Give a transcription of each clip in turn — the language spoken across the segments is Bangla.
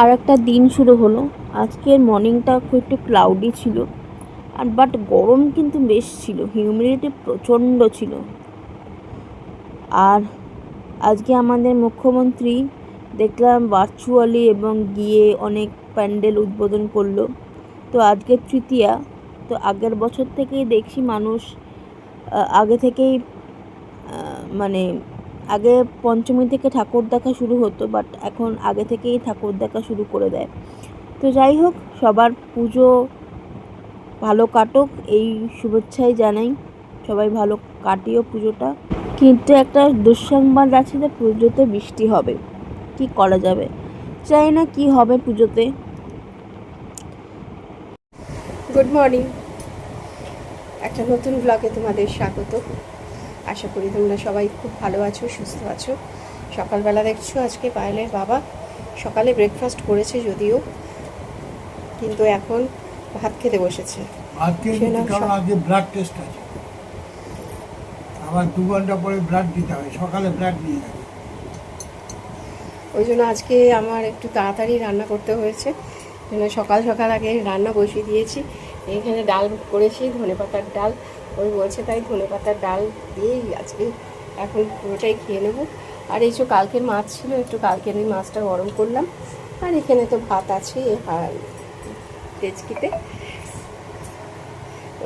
আর একটা দিন শুরু হলো। আজকের মর্নিংটা খুব একটু ক্লাউডি ছিল। আর বাট গরম কিন্তু বেশ ছিল হিউমিডিটি প্রচণ্ড ছিল। আর আজকে আমাদের মুখ্যমন্ত্রী দেখলাম ভার্চুয়ালি এবং গিয়ে অনেক প্যান্ডেল উদ্বোধন করল। তো আজকে তৃতীয়া, তো আগের বছর থেকেই দেখছি মানুষ আগে থেকেই মানে আগে পঞ্চমী থেকে ঠাকুর দেখা শুরু হতো বাট এখন আগে থেকেই ঠাকুর দেখা শুরু করে দেয়। তো যাই হোক, সবার পুজো ভালো কাটুক, এই শুভেচ্ছাই জানাই। সবাই ভালো কাটিও পুজোটা। কিন্তু একটা দুঃসংবাদ আছে যে, পুজোতে বৃষ্টি হবে। কি করা যাবে? জানি না কি হবে পুজোতে। গুড মর্নিং একটা নতুন ব্লগে তোমাদের স্বাগত। আশা করি তোমরা সবাই খুব ভালো আছো সুস্থ আছো। সকালবেলা দেখছ আজকে পায়েলের বাবা সকালে ব্রেকফাস্ট করেছে যদিও কিন্তু এখন ভাত খেতে বসেছে। আজকে ব্লাড টেস্ট আছে। আবার দু ঘণ্টা পরে ব্লাড দিতে হবে সকালে ব্লাড নিয়ে যাবে। ওই জন্য আজকে আমার একটু তাড়াতাড়ি রান্না করতে হয়েছে। সকাল সকাল আগে রান্না বসিয়ে দিয়েছি। এখানে ডাল করেছি, ধনে পাতার ডাল। ওই বলছে তাই ধনে পাতার ডাল দিয়েই আজকে এখন পুরোটাই খেয়ে নেব। আর এই যে কালকের মাছ ছিল, একটু কালকের এই মাছটা গরম করলাম। আর এখানে তো ভাত আছে তেজকিতে।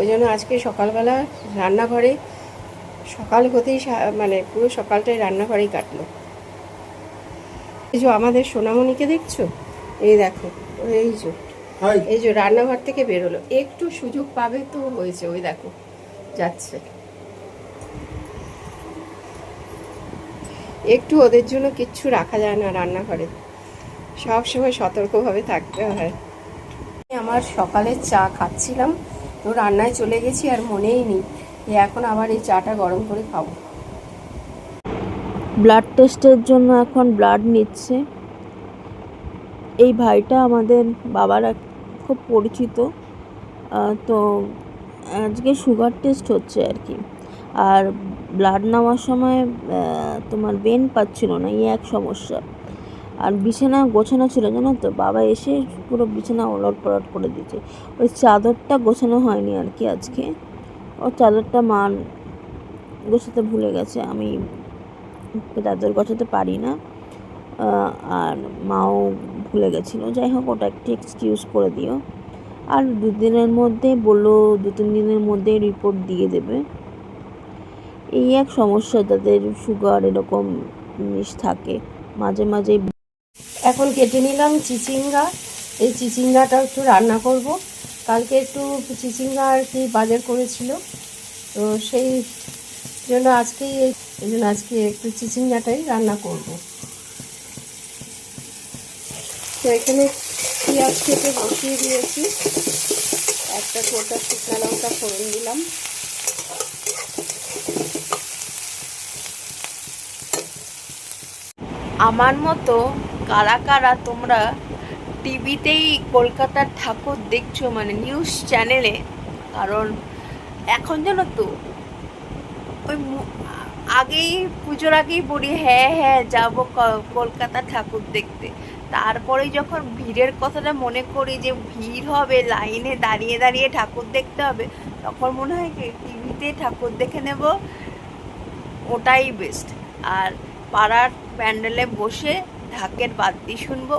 ওই জন্য আজকে সকালবেলা রান্নাঘরে, সকাল হতেই মানে পুরো সকালটাই রান্নাঘরেই কাটলো। এই যে আমাদের সোনামণিকে দেখছ? এই দেখো, এই যে। এই যে রান্নাঘর থেকে বেরোলো। একটু সুযোগ পাবে তো হয়েছে ওই দেখো যাচ্ছে। একটু ওদের জন্য কিচ্ছু রাখা যায় না রান্নাঘরে। সব সময় সতর্কভাবে থাকতে হয়। আমার সকালে চা খাচ্ছিলাম তো রান্নায় চলে গেছি আর মনেই নেই যে এখন আবার এই চাটা গরম করে খাব। ব্লাড টেস্টের জন্য এখন ব্লাড নিচ্ছে। এই ভাইটা আমাদের বাবার এক খুব পরিচিত। তো আজকে সুগার টেস্ট হচ্ছে আর কি। আর ব্লাড নেওয়ার সময় তোমার বেন পাচ্ছিল না, এই এক সমস্যা। আর বিছানা গোছানো ছিল, জানো তো? বাবা এসে পুরো বিছানা ওলট পলট করে দিয়েছে। ওই চাদরটা গোছানো হয়নি আর কি আজকে। ও চাদরটা মা গোছাতে ভুলে গেছে, আমি চাদর গোছাতে পারি না। আর মাও ভুলে গেছিল। যাই হোক ওটা একটু এক্সকিউজ করে দিও। আর দুদিনের মধ্যে বলল, দু, তিন দিনের মধ্যে রিপোর্ট দিয়ে দেবে। এই এক সমস্যা তাদের সুগার এরকম জিনিস থাকে। মাঝে মাঝে এখন কেটে নিলাম চিচিঙ্গা। এই চিচিঙ্গাটা একটু রান্না করব। কালকে একটু চিচিঙ্গা আর কি বাজার করেছিল। তো সেই জন্য আজকেই এই জন্য আজকে একটু চিচিঙ্গাটাই রান্না করব। তো এখানে পেঁয়াজ কেটে বসিয়ে দিয়েছি। একটা গোটা শুকনো লঙ্কা ফোড়ন দিলাম। আমার মতো কারা কারা তোমরা টিভিতেই কলকাতার ঠাকুর দেখছ মানে নিউজ চ্যানেলে কারণ এখন জানো তো, ওই আগেই, পুজোর আগেই বলি হ্যাঁ হ্যাঁ যাব কলকাতা ঠাকুর দেখতে। তারপরে যখন ভিড়ের কথাটা মনে করি যে ভিড় হবে, লাইনে দাঁড়িয়ে দাঁড়িয়ে ঠাকুর দেখতে হবে, তখন মনে হয় কি, টিভিতে ঠাকুর দেখে নেব, ওটাই বেস্ট আর পাড়ার প্যান্ডেলে বসে ঢাকের বাদ্যি শুনব,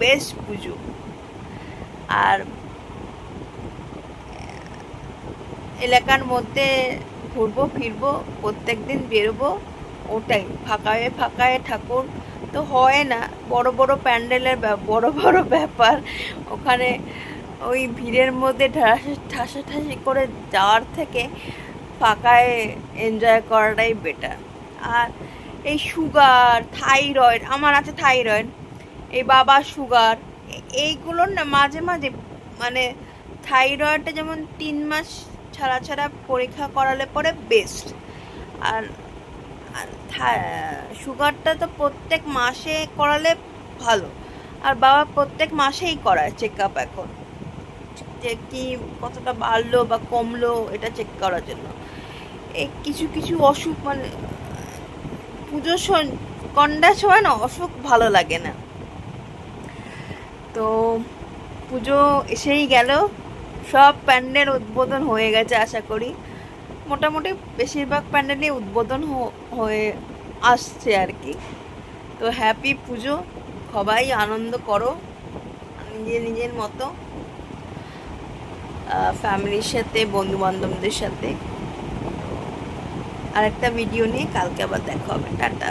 বেশ পুজো। আর এলাকার মধ্যে ঘুরবো, ফিরবো প্রত্যেক দিন বেরোবো, ওটাই, ফাঁকায় ফাঁকায় ঠাকুর তো হয় না। বড় বড় প্যান্ডেলের বড় বড় ব্যাপার। ওখানে ওই ভিড়ের মধ্যে ঠাসা ঠাসাঠাসি করে যাওয়ার থেকে ফাঁকায় এনজয় করাটাই বেটার আর এই সুগার থাইরয়েড আমার আছে থাইরয়েড এই বাবা সুগার এইগুলো না মাঝে মাঝে মানে থাইরয়েডটা যেমন তিন মাস ছাড়া ছাড়া পরীক্ষা করালে পরে বেস্ট আর সুগারটা তো প্রত্যেক মাসে করালে ভালো। আর বাবা প্রত্যেক মাসেই করায় চেক আপ এখন। যে কি কতটা বাড়লো বা কমলো এটা চেক করার জন্য। এই কিছু কিছু অসুখ মানে পুজোর কন্ডা সময় না অসুখ ভালো লাগে না। তো পুজো এসেই গেল। সব প্যান্ডেল উদ্বোধন হয়ে গেছে আশা করি। মোটামুটি বেশিরভাগ প্যান্ডেলই উদ্বোধন হয়ে আসছে আর কি। তো হ্যাপি পুজো, সবাই আনন্দ করো, নিজে নিজের মতো ফ্যামিলির সাথে, বন্ধুবান্ধবদের সাথে। আরেকটা ভিডিও নিয়ে কালকে আবার দেখা হবে। টাটা।